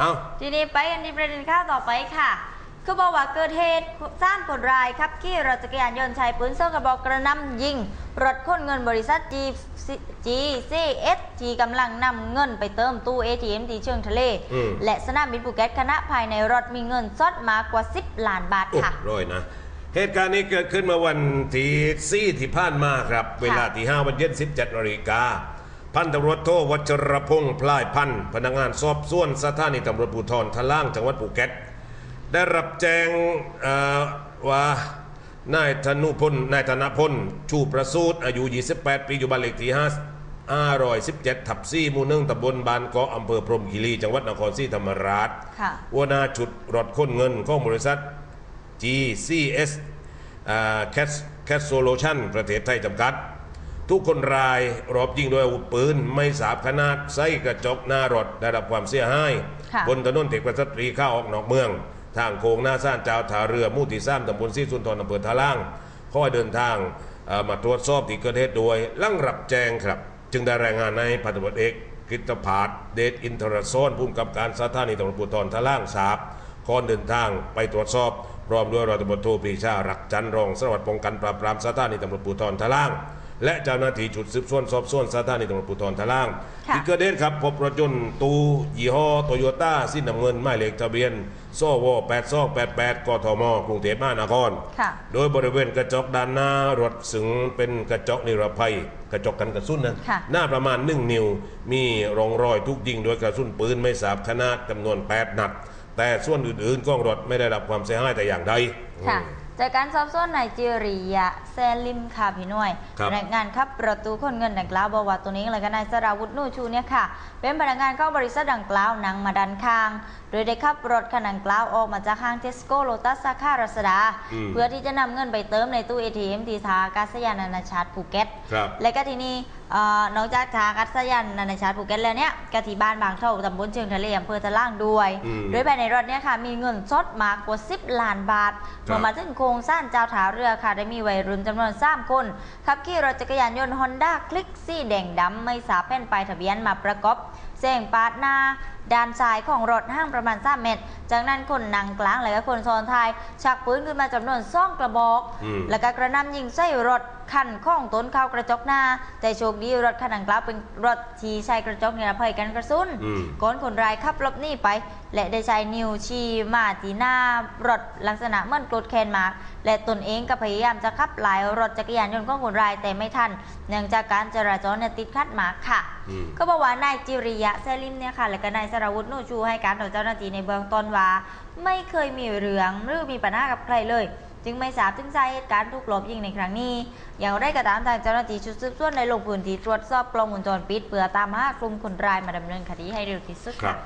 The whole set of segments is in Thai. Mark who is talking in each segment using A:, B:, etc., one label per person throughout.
A: เอา
B: ทีนี้ไปกันที่ประเด็นข่าวต่อไปค่ะ คือบอกว่าเกิดเหตุสร้างคนรายครับขี่รถจักรยานยนต์ใช้ปืนส้กระบอกกระหนำยิง รถคนเงินบริษัท G G C S ที่กำลังนำเงินไปเติมตู้ ATM ที่เชิงทะเล
A: อืม
B: และสนามบินภูเก็ตคณะภายในรถมีเงินสดมากกว่า 10 ล้านบาท
A: โอ้
B: ค่ะ
A: ร้อยนะ เหตุการณ์นี้เกิดขึ้นเมื่อวันที่สี่ที่ผ่านมาครับ เวลาที่ห้าวันเย็น17นาฬิกา พันตำรวจโทวัชรพงษ์พลายพันธ์พนักงานสอบสวนสถานีตำรวจภูธรทะล่างจังหวัดภูเก็ต ได้รับแจ้งเอ่อว่านายธนุพลนายธนพลชูประสูตรอายุ 28 ปีอยู่บ้านเลขที่5 517ทับ4หมู่หนึ่งตำบลบานเกาะอำเภอพรหมคีรีจังหวัดนครศรีธรรมราช
B: ค่ะ
A: หัวหน้าชุดรถค้นเงินของบริษัท GCS แคสแคสโซลูชันประเทศไทยจำกัด ทุกคนรายรอบยิงโดยอาวุธปืน ไม่สาบขนาดใส่กระจกหน้ารถได้รับความเสียหาย
B: ค่ะ
A: บนถนนเทกประสตรีเข้าออกนอกเมือง ทางโค้งหน้าซ่านเจ้าท่าเรือมู่ที่ซ้ำตำบลซีสุนทรอำเภอท่าล่างขอให้เดินทางเอ่อมาตรวจสอบที่เกิดเหตุโดยลั่งรับแจ้งครับ จึงได้รายงานในพันตำรวจเอกกิตพาดเดชอินทรโซนผู้กำกับการสถานีตำรวจภูธรท่าล่างทราบขอเดินทางไปตรวจสอบพร้อมด้วยร้อยตำรวจโทปรีชารักจันทร์รองสารวัตรป้องกันปราบปรามสถานีตำรวจภูธรท่าล่าง และเจ้าหน้าที่ชุดสืบสวนสอบสวนสถานีตำรวจภูธรท่าล่าง
B: ค่ะ
A: ที่เกิดเหตุครับพบรถยนต์ตูยี่ห้อโตโยต้าสีน้ำเงินหมายเลขทะเบียนโซว8288กทมกรุงเทพมหานคร
B: ค่ะ
A: โดยบริเวณกระจกด้านหน้ารถสึงเป็นกระจกนิรภัย กระจกกันกระสุนนะ
B: ค่ะ
A: หน้าประมาณ 1 นิ้ว มีร่องรอยทุกยิงโดยกระสุนปืนไม่ทราบขนาดจำนวน 8 นัด แต่ส่วนอื่นๆกล้องรถไม่ได้รับความเสียหายแต่อย่างใด
B: ค่ะ
A: อืม
B: จากการสอบสวนนายจิริยะแซลิมค่ะพี่หน่วย
A: ครับ
B: พนักงานขับประตูคนเงินดังกล่าวบอกว่าตัวนี้เลยก็นายสราวุฒินู่ชูเนี่ยค่ะ เป็นพนักงานเข้าบริษัทดังกล่าวนั่งมาดันข้าง โดยได้ขับรถคันดังกล่าวออกมาจากห้างเทสโก้โลตัสสาขารัศดา
A: อืม
B: เพื่อที่จะนำเงินไปเติมในตู้ ATM ที่ท่าอากาศยานนานาชาติภูเก็ต
A: ครับ
B: และก็ทีนี้เอ่อ นอกจากท่าอากาศยานนานาชาติภูเก็ตแล้วเนี่ยก็ที่บ้านบางเท่าตำบลเชิงทะเลอำเภอตะล่างด้วย
A: อืม
B: โดยภายในรถเนี่ยค่ะมีเงินสดมากกว่า 10 ล้านบาท
A: ครับ
B: เมื่อมาถึงโครงสร้างเจ้าถาเรือค่ะ ได้มีวัยรุ่นจำนวน3คนขับขี่รถจักรยานยนต์ฮอนด้าคลิกสีแดงดำไม่ทราบแผ่นป้ายทะเบียนมาประกอบเสียงปาดหน้าด้านซ้ายของรถห้างประมาณ3เมตร จากนั้นคนนั่งกลางและก็คนซ้อนท้ายชักปืนขึ้นมาจำนวนซ่องกระบอก
A: อืม
B: แล้วก็กระหนำยิงใส่รถคันข้องต้นเข้ากระจกหน้า แต่โชคดีรถคันดังกล่าวเป็นรถที่ใช้กระจกนิรภัยกันกระสุน
A: อืม
B: ก่อนคนร้ายขับหลบหนีไป และได้ใช้นิ้วชี้มาที่หน้ารถลักษณะเหมือนกรดแคนมาร์กและตนเองก็พยายามจะขับหลายรถจักรยานยนต์ของคนร้ายแต่ไม่ทัน เนื่องจากการจราจรเนี่ยติดขัดมากค่ะ
A: อืม
B: ก็บอกว่านายจิริยะแซลิมเนี่ยค่ะ และก็นายสราวุฒิโนชูให้การต่อเจ้าหน้าที่ในเบื้องต้นว่า ไม่เคยมีเรื่องหรือมีปัญหากับใครเลย จึงไม่ทราบถึงสาเหตุการถูกหลบยิงในครั้งนี้ อย่างไรก็ตามทางเจ้าหน้าที่ชุดสืบสวนได้ลงพื้นที่ตรวจสอบกล้องวงจรปิดเพื่อตามหากลุ่มคนร้ายมาดำเนินคดีให้เร็วที่สุด
A: ครับ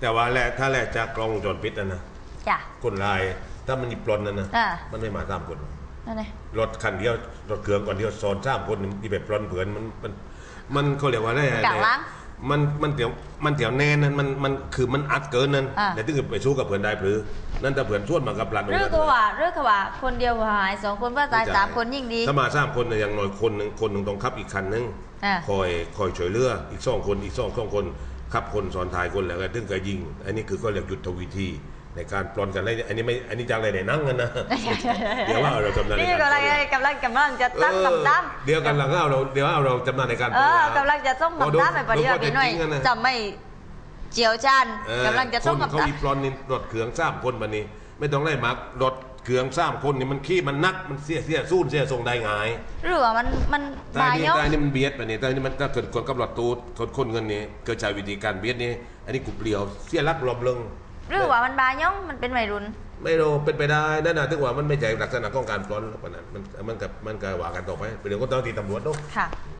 A: แต่ว่าแลถ้าแลจากกล้องวงจรปิดนะนะ
B: จ้ะ
A: คนลายถ้ามันมีปลนนั่นนะ
B: อ่า
A: มันไม่มาตามคน
B: นั่นไง
A: รถคันเดียวรถเครื่องก่อนเดียวซ้อนสามคนที่แบบปลนเผือนมันมันมันเขาเรียกว่าอะไร
B: กลางหลัง
A: มันมันเดี๋ยวมันเดี๋ยวแน่นนั่นมันมันคือมันอัดเกินนั่น
B: อ่า
A: แต่ถ้าเกิดไปสู้กับเผือนได้หรือนั่นถ้าเผือนชวนมากับปลัน
B: เรื่องก็ว่าเรื่องก็ว่าคนเดียวหายสองคนก็ตายสามคนยิ่งดี
A: ถ้ามาสามคนเนี่ยอย่างน้อยคนหนึ่งคนหนึ่งต้องขับอีกคันหนึง
B: อ่า
A: คอยคอยช่วยเหลืออีกสองคนอีกสองสองคนขับคนซ้อนท้ายคนแล้วก็ถึงก็ยิง อันนี้คือก็เรียกยุทธวิธี ในการปลอนกันได้อันนี้ไม่อันนี้จากอะไรในหนั่งกันนะเดี๋ยวว่าเราจำนานใน
B: นี่
A: การ
B: กำลังกำลังกำลังจะตั้งคำตั้ม
A: เดี๋ยวกันหลังเอาเราเดี๋ยวเอาเราจำนานในการ
B: เออ
A: ปลน
B: กำลังจะส่งคำตั้มไปปฏิบัติพี่หน่อย
A: โดนข้อเท็จจริงอะนะ
B: จะไม่เจียวจาน
A: เออกำ
B: ลังจะส่ง
A: คน
B: คำ
A: เขา
B: ตั้ม
A: มีปลอนนี่รถเขืองสามคนมานี่ไม่ต้องได้มักรถเขืองสามคนนี่มันขี้มันนักมันเสียเสียสู้เสียทรงได้ไงาย
B: หรือว่ามันมัน
A: แต่
B: บา
A: อันนี้
B: ยอง
A: แต่อันนี้มันเบียดไปนี่แต่อันนี้มันถ้าเกิดคนกับรถตูดคนคนเงินนี่เกิดใช้วิธีการเบียดนี่อันนี้กูเปลี่ยวเสียรักลมลง
B: หรือว่ามันบายองมันเป็นวัยรุ่น
A: ไม่รู้เป็นไปได้นั่นนะถึงว่ามันไม่ใช่ลักษณะของการปลอนปานนั้นมันมันกับมันก็ว่ากันต่อไปเป็นเรื่องของเจ้าหน้าที่ตำรวจเนาะ
B: ค่ะ